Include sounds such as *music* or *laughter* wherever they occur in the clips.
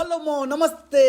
హలోమో నమస్తే.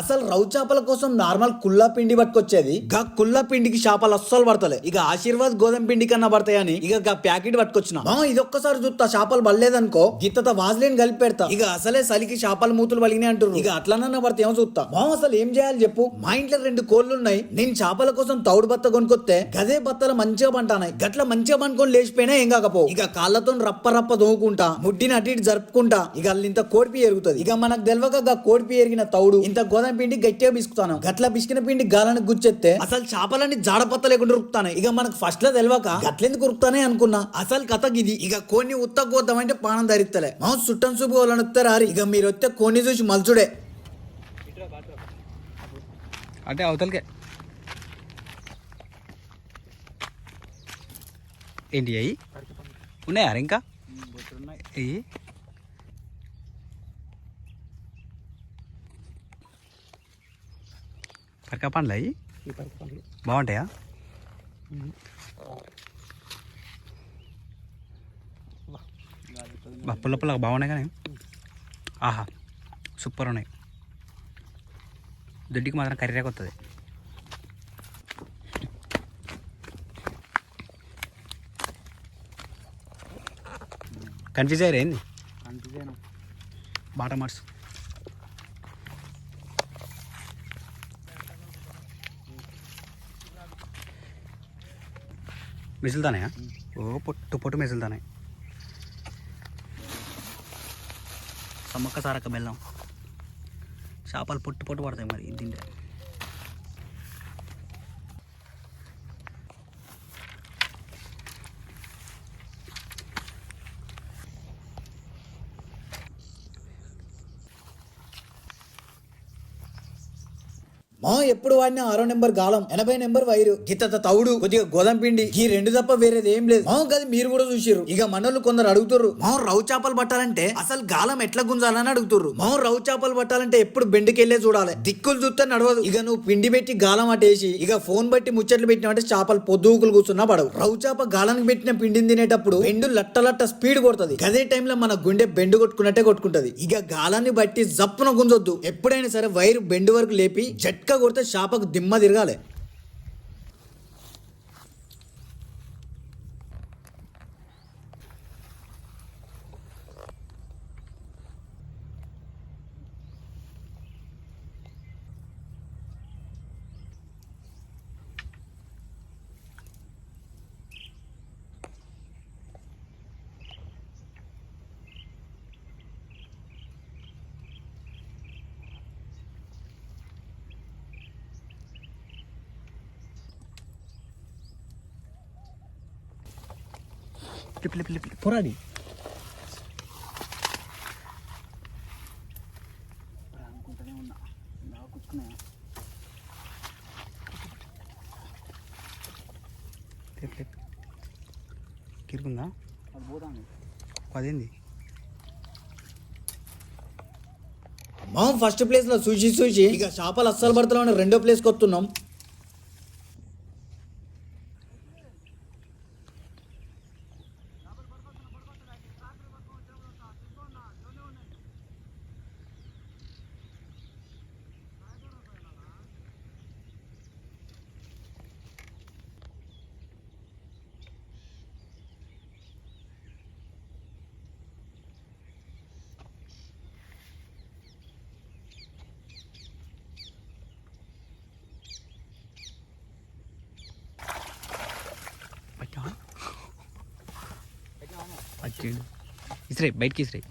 అసలు రౌ చేపల కోసం నార్మల్ కుల్లా పిండి పట్టుకొచ్చేది? గా కుల్లా పిండికి చేపలు అస్సలు పడతలే. ఇక ఆశీర్వాద్ గోధుమ పిండి కన్నా పడతాయని ఇక గా ప్యాకెట్ పట్టుకొచ్చిన. మా ఇది ఒక్కసారి చూస్తా చేపలు పడలేదనుకో గిత్తత వాజ్లేని కలిపి పెడతా. ఇక అసలే చలికి చేపల మూతులు పలిగినాయి అంటున్నారు ఇక అట్లనన్నా పడితే ఏమో చూస్తా మా అసలు ఏం చేయాలి చెప్పు? మా ఇంట్లో రెండు కోళ్ళు ఉన్నాయి నేను చేపల కోసం తౌడు బత్త కొనుక్కొస్తే గదే బత్తలు మంచిగా పంటానాయి. గట్ల మంచిగా పండుకొని లేచిపోయినా ఏం కాకపో ఇక కాళ్ళతో రప్ప రప్ప దోముకుంటా ముడ్డిని అటు ఇటు జరుపుకుంటా ఇక అల్లింత ఇంత కోడిపి ఎరుగుతుంది. ఇక మనకు గా కోడిపి ఎరిగిన తౌడు ఇంత గోధుమ పిండి గట్టిగా బిసుకుతాను గట్ల బిసికిన పిండి గాలానికి గుచ్చెత్తే అసలు చేపలన్నీ జాడపత్త లేకుండా ఉరుకుతానే. ఇక మనకు ఫస్ట్లో తెలియక గట్లెందుకు ఉరుకుతానే అనుకున్నా. అసలు కథ ఇది ఇక కోన్ని ఉత్తగోద్దామంటే పానం ధరిస్తలే మా చుట్టం చూపు వాళ్ళని వస్తారారి ఇక మీరు వస్తే కోన్ని చూసి మలుచుడే. అంటే అవతలకే. ఏంటి అయ్యి? ఉన్నాయా ఇంకా పరక పండ్లు అయ్యి? బాగుంటాయా? పుల్ల పుల్లగా బాగున్నాయి కానీ. ఆహా సూపర్ ఉన్నాయి. దొడ్డికి మాత్రం కర్రీరాక వస్తుంది కన్ఫ్యూజ్ అయ్యారు ఏంది? బాటా మార్క్స్ మిసులుతానాయా ఓ పొట్టు పొట్టు మిసులుతానాయి సమ్మక్క సారక్క బెల్లం. చేపలు పొట్టు పొట్టు పడతాయి మరి ఇది తింటే. మా ఎప్పుడు వాడినా ఆరో నెంబర్ గాలం ఎనభై నెంబర్ వైరు. గిత్తత తౌడు కొద్దిగా గోధుమ పిండి ఈ రెండు తప్ప వేరేది ఏం లేదు. మా గది మీరు కూడా చూసిర్రు. ఇక మనోళ్ళు కొందరు అడుగుతుర్రు మా రౌ చేపలు పట్టాలంటే అసలు గాలం ఎట్లా గుంజాలని అడుగుతుర్రు. మా రౌ చేపలు పట్టాలంటే ఎప్పుడు బెండుకెళ్ళే చూడాలి. దిక్కులు చూస్తే నడవదు. ఇక నువ్వు పిండి పెట్టి గాలం అటేసి ఇక ఫోన్ బట్టి ముచ్చట్లు పెట్టినామంటే చేపలు పొద్దుకులు కూర్చున్నా పడవు. రౌ చేప గాలానికి పెట్టిన పిండిని తినేటప్పుడు బెండు లట్ట లట్ట స్పీడ్ కొడుతుంది. అదే టైంలో మన గుండె బెండు కొట్టుకున్నట్టే కొట్టుకుంటది. ఇక గాలాన్ని బట్టి జప్పున గుంజొద్దు. ఎప్పుడైనా సరే వైరు బెండు వరకు లేపి జట్కా కొడితే చేపకు దిమ్మ తిరగాలి. పోరాడి కిరుకుందా? అదేంది మా ఫస్ట్ ప్లేస్లో చూసి చూసి ఇక చేపలు అస్సలు పడతలో రెండో ప్లేస్ కొత్తున్నాం. It's right, bite kiss right.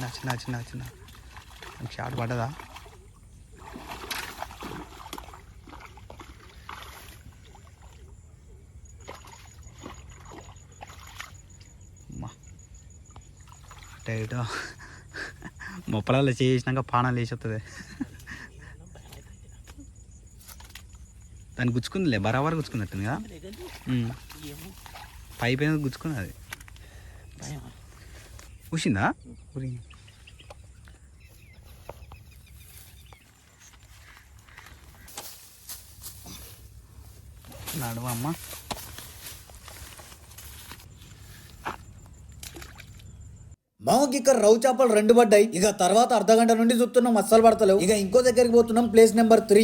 చిన్న చిన్న చిన్న చిన్న. షాట్ పడ్డదా? అటో మొప్పలలో చేసినాక పానాలు వేసేస్తుంది దాన్ని గుచ్చుకుందిలే బరాబర్ గుచ్చుకున్నట్టుంది కదా పైపు అయినా గుచ్చుకున్నది. ఉసిందా ఉరింది నడవమ్మ మామకి ఇక్కడ రౌ చేపలు రెండు పడ్డాయి. ఇక తర్వాత అర్ధ గంట నుండి చూస్తున్నాం అస్సలు పడతలేవు. ఇక ఇంకో దగ్గరికి పోతున్నాం ప్లేస్ నెంబర్ త్రీ.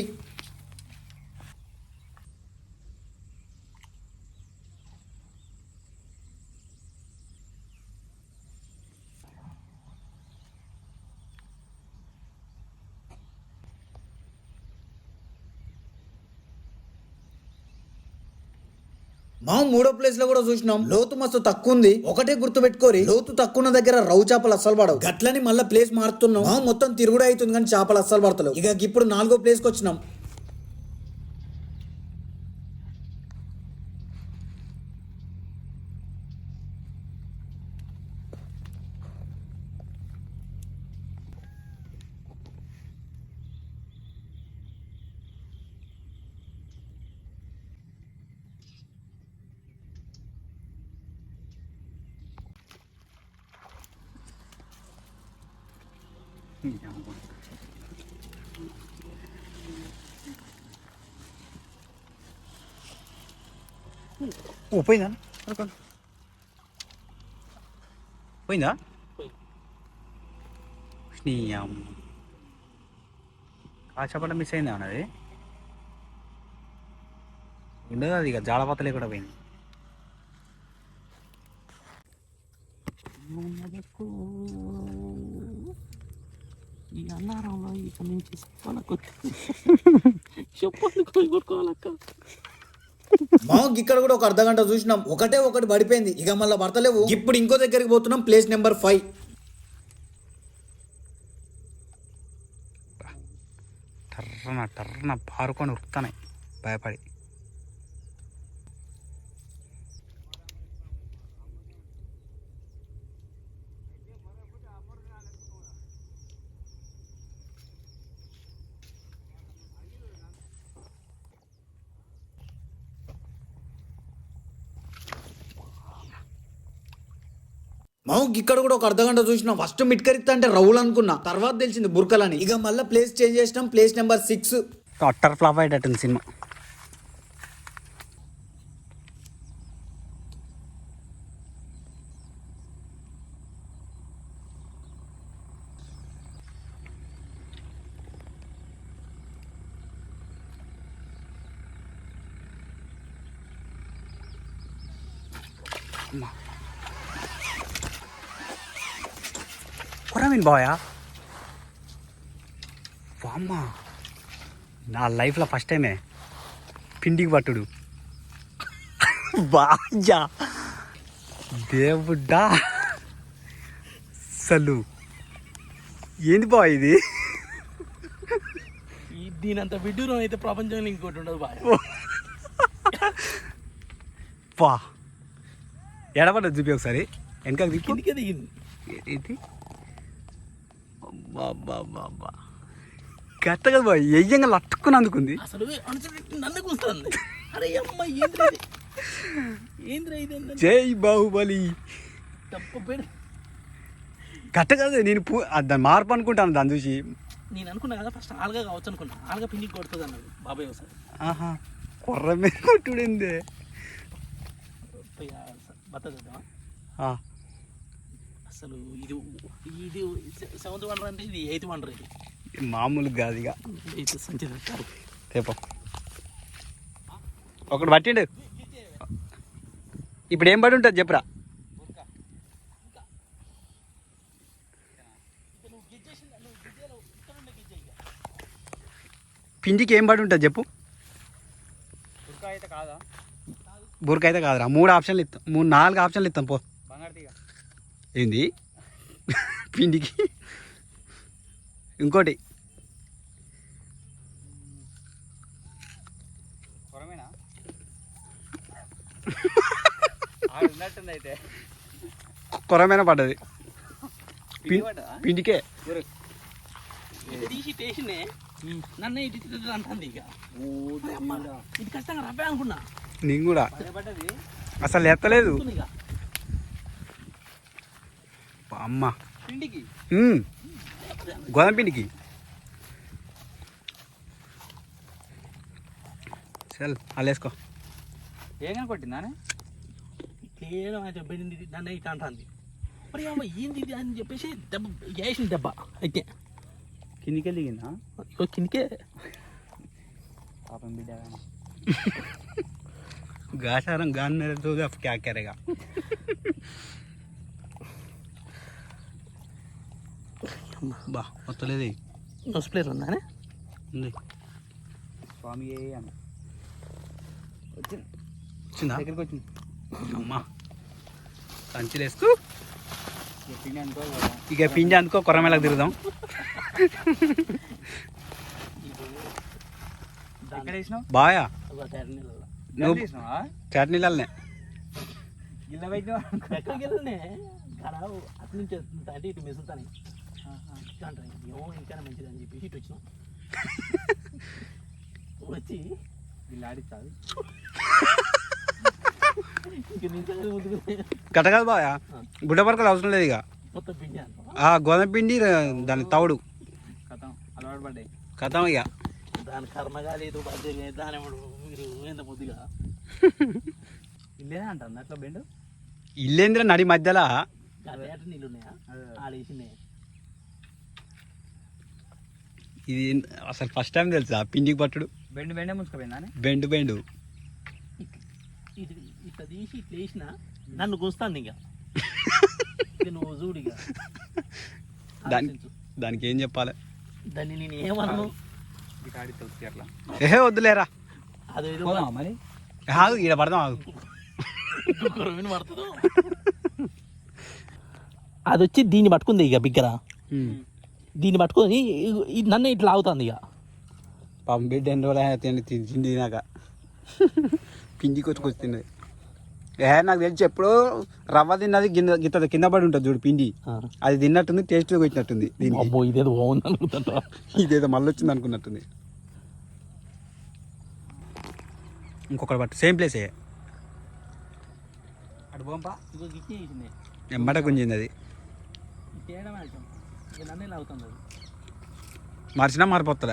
మా మూడో ప్లేస్లో కూడా చూసినాం. లోతు మస్తు తక్కువ ఉంది ఒకటే గుర్తు పెట్టుకోరి లోతు తక్కువ దగ్గర రౌ చేపలు అస్సలు పడవు. గట్లని మళ్ళీ ప్లేస్ మారుతున్నాం. మొత్తం తిరుగుడు అవుతుంది కానీ చేపలు అస్సలు పడతలేవు. ఇక ఇప్పుడు నాలుగో ప్లేస్కి వచ్చినాం. ఓ పోయిందా అనుకోండి పోయిందా అమ్మ కాచపడ మిస్ అయిందా అన్నది ఉండదు అది ఇక జాలపాతలు కూడా పోయింది ఈ అన్నారంలో ఇక నుంచి చెప్పాలకు చెప్పాలి కొనుక్కోవాలక్క మా ఇక్కడ కూడా ఒక అర్ధ గంట చూసినాం ఒకటే ఒకటి పడిపోయింది ఇక మళ్ళీ పడతలేవు ఇప్పుడు ఇంకో దగ్గరికి పోతున్నాం ప్లేస్ నెంబర్ ఫైవ్ టర్రన టర్రన పారుకొని ఉరుకుతున్నాయి భయపడి మా ఇక్కడ కూడా ఒక అర్ధ గంట చూసినాం ఫస్ట్ మిట్కరిత్తా అంటే రౌల్ అనుకున్నా. తర్వాత తెలిసింది బుర్కలని. ఇక మళ్ళీ ప్లేస్ చేంజ్ చేసినాం. Place number six. Utter flop అయ్యేటట్టుంది సినిమా. కొరమీన్ బాయా వామ్మా నా లైఫ్లో ఫస్ట్ టైమే పిండికి పట్టుడు. బాజా దేవుడా. అసలు ఏంది బా ఇది? దీనంత విడ్డూరం అయితే ప్రపంచంలో ఇంకోటి ఉండదు బాయ్ వా. ఎడబడ్డది చూపి ఒకసారి. వెనక దిక్కు కిందికే దిగింది. ఇది అబ్బా గట్టగా బా ఎయ్యంగా లట్టుకుని అందుకుంది అసలు అనుసరి నన్ను కూస్తుంది అరే అమ్మ ఏంద్రా ఇది జై బాహుబలి. తప్పు పేరు. గట్ట కదా నేను పూ దాన్ని మార్పు అనుకుంటాను దాన్ని చూసి. నేను అనుకున్నా కదా ఫస్ట్ ఆలుగా కావచ్చు అనుకున్నా. ఆలుగా పిండికి కొడుతుంది అన్నాడు బాబాయ్ ఒకసారి. ఆహా కొర్ర మీద కొట్టుడిందే. పోయి ఆ బత్త చూద్దామా ఆ, అసలు ఇది ఇది సెవెంత్ వండర్ అంటే ఇది ఎయిత్ వండర్ ఇది. మామూలు కాదు ఇక ఎయిత్ సంచి తెచ్చారు రేపు ఒకటి పట్టిండు. ఇప్పుడు ఏం పడి ఉంటుంది చెప్పురా. పిండికి ఏం పడి ఉంటుంది చెప్పు. బురక అయితే కాదురా. మూడు ఆప్షన్లు ఇస్తాం మూడు నాలుగు ఆప్షన్లు ఇస్తాం పో. ఏంది? పిండికి? ఇంకోటి. కొరమైన? *laughs* పడ్డది. పిండికే. తీసి టేషనే నన్ను ఇటు ఇటు ఇటు అంటుంది ఇక. అమ్మ, ఇది కష్టంగా రబ్బే అనుకున్నా. నేను కూడా. అసలు ఎత్తలేదు. అమ్మ. గోధుమ పిండికి. చల్ అల్లేసుకో ఏం కొట్టిందా ఇట్లా మంచిగా బెదింది నన్ను ఇట్లా అంటుంది. మరి అమ్మ ఏంది ఇది అని చెప్పేసి దెబ్బ వేసిన దెబ్బ అయితే. కిందికి దిగిందా కిందకే. పాపం బిడ్డ *laughs* గాసారం గాన్నెరతో క్యాకెరగా. బా మొత్తలేదు నోస్ ప్లేయర్ ఉందానే ఉంది స్వామి ఏ అన్న. వచ్చింది. వచ్చిందా? దగ్గరికి అమ్మా. ఇక పిండి అందుకో కొరమేళకు తిరుగుదాం. ఎక్కడ వేసినావు? బాయా? చట్నీలనే గిల్ల పెట్టినావా? ఎక్కడికి వెళ్ళనే కాడ అటు నుంచి వస్తుంటా అంటే ఇటు మెసులుతాను ఇట్లా అంటాను ఏమో ఇంకా మంచిది అని చెప్పేసి ఇటు వచ్చినాం. *laughs* వచ్చి నుంచి ముందుకు గట్ట కాదు బాయా గుడ్డ పరకలు అవసరం లేదు ఇక. మొత్తం పిండి అంటాం ఆ గోధుమ పిండి దాని తవుడు కథం. అలవాటు పడ్డాయి. కథం ఇక. దాని కర్మ కాలేదు బాధ్యత లేదు దాని మీరు ఎంత పొద్దుగా *laughs* ఇల్లేదా అంటుంది అట్లా బెండు? ఇల్లేంద్ర నడి మధ్యలో. నీళ్ళు ఉన్నాయా? ఆడేసినాయి ఇది అసలు ఫస్ట్ టైం తెలుసా? పిండికి పట్టుడు. బెండు బెండే ముంచుకోపోయిందా బెండు బెండు. ఇటు ఇట్లా తీసి ఇట్లా వేసిన నన్ను గుస్తాను ఇక. నువ్వు చూడు ఇక. దాని ఆలోచించు. దానికి ఏం చెప్పాలి? దాన్ని నేను ఏమన్నాను ఏహే వద్దులేరా. అదో మరి? ఆగు ఈడ పడదాం ఆగు. అది వచ్చి దీన్ని పట్టుకుంది ఇక బిగ్గర. దీన్ని పట్టుకొని నన్ను ఇట్లా ఆగుతుంది ఇక. పాపం బిడ్డ ఎన్ని రోజులు అయినా తిండి తిండి తిండి తినాక పిండి కొట్టుకొచ్చి తిన్నది. ఏ నాకు తెలిసి ఎప్పుడో రవ్వ తిన్నది కింద గిత్త కింద పడి ఉంటుంది చూడు పిండి. అది తిన్నట్టుంది టేస్ట్ వచ్చినట్టుంది అబ్బో ఇదేదో బాగుంది అనుకుంటా ఇదేదో మళ్ళీ వచ్చింది అనుకున్నట్టుంది ఇంకొకటి పట్టు. సేమ్ ప్లేసే ఎమ్మట గుంజింది అది. నన్ను అవుతుంది అది మార్చినా మారిపోతుందా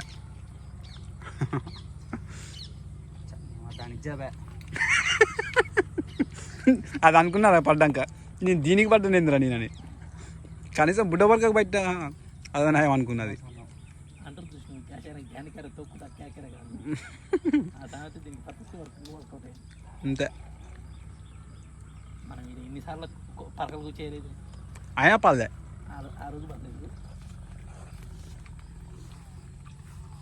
అది అనుకున్నారా పడ్డాక? నేను దీనికి పడ్డాను ఏందిరా నేనని? కనీసం బుడ్డ వరకు బయట అదే నయం అనుకున్నది. *laughs* అంతే. మనం ఎన్నిసార్లు పరకలు అయినా పడలే ఆ రోజు పడలేదు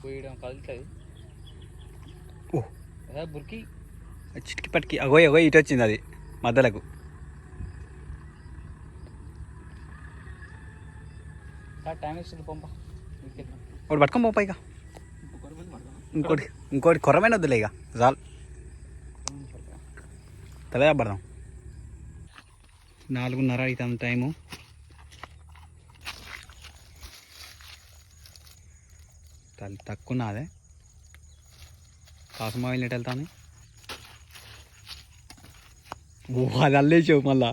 పోయడం కలుగుతుంది. బుర్కి. చిటికి పట్టుకి అగో అగో ఇటు వచ్చింది అది మధ్యలకు. టైం వేస్తుంది పంప. ఒకటి పట్టుకొని పోపా ఇక. ఇంకోటి ఇంకోటి కొరమైన వద్దులే ఇక. చాలు. తలగా పడదాం నాలుగున్నర అవుతుంది టైము. తల తక్కువ నాదే కాసమా వెళ్ళినట్టు వెళ్తాను ఓ అది అల్లేసావు మళ్ళా.